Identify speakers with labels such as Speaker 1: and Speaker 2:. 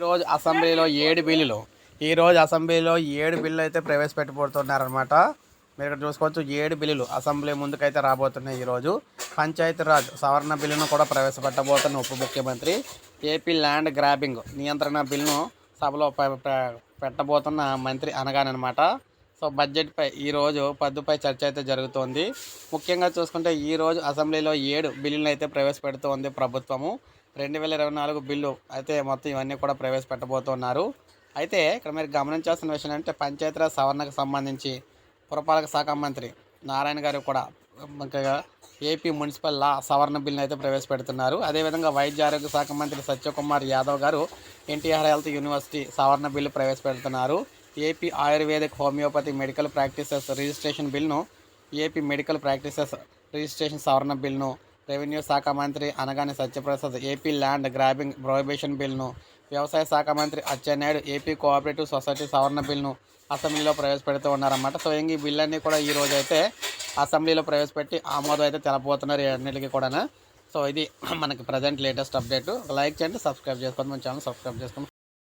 Speaker 1: ఈరోజు అసెంబ్లీలో ఏడు బిల్లులు. ఈరోజు అసెంబ్లీలో ఏడు బిల్లులు అయితే ప్రవేశపెట్టబోతున్నారనమాట మీరు ఇక్కడ చూసుకోవచ్చు ఏడు బిల్లులు అసెంబ్లీ ముందుకైతే రాబోతున్నాయి ఈరోజు. పంచాయతీరాజ్ సవరణ బిల్లును కూడా ప్రవేశపెట్టబోతున్న ఉప ముఖ్యమంత్రి ఏపీ ల్యాండ్ గ్రాబింగ్ నియంత్రణ బిల్లును సభలో పెట్టబోతున్న మంత్రి అనగానమాట సో బడ్జెట్పై ఈరోజు పద్దుపై చర్చ అయితే జరుగుతోంది. ముఖ్యంగా చూసుకుంటే ఈరోజు అసెంబ్లీలో ఏడు బిల్లులను అయితే ప్రవేశపెడుతోంది ప్రభుత్వము. రెండు వేల ఇరవై నాలుగు బిల్లు అయితే మొత్తం ఇవన్నీ కూడా ప్రవేశపెట్టబోతున్నారు. అయితే ఇక్కడ మీరు గమనించాల్సిన విషయం అంటే పంచాయతీరాజ్ సవరణకు సంబంధించి పురపాలక శాఖ మంత్రి నారాయణ గారు కూడా ఏపీ మున్సిపల్ లా సవరణ బిల్లును అయితే ప్రవేశపెడుతున్నారు. అదేవిధంగా వైద్య ఆరోగ్య శాఖ మంత్రి సత్యకుమార్ యాదవ్ గారు ఎన్టీఆర్ హెల్త్ యూనివర్సిటీ సవరణ bill ప్రవేశపెడుతున్నారు. AP ayurvedic homeopathy medical practices registration బిల్ను AP medical practices registration సవరణ బిల్ను రెవెన్యూ శాఖ మంత్రి Anagani Satyaprasad AP land grabbing prohibition బిల్లును వ్యవసాయ శాఖ మంత్రి అచ్చెన్నాయుడు ఏపీ కోఆపరేటివ్ సొసైటీ సవరణ బిల్ను అసెంబ్లీలో ప్రవేశపెడుతూ ఉన్నారన్నమాట. సో ఇంక ఈ బిల్ అన్నీ కూడా ఈ రోజు అయితే అసెంబ్లీలో ప్రవేశపెట్టి ఆమోదం అయితే తెలపోతున్నారు అన్నిటికీ కూడా సో ఇది మనకి ప్రజెంట్ లేటెస్ట్ అప్డేట్ లైక్ చేయండి సబ్స్క్రైబ్ చేసుకోండి మన ఛానల్ సబ్స్క్రైబ్ చేసుకోండి.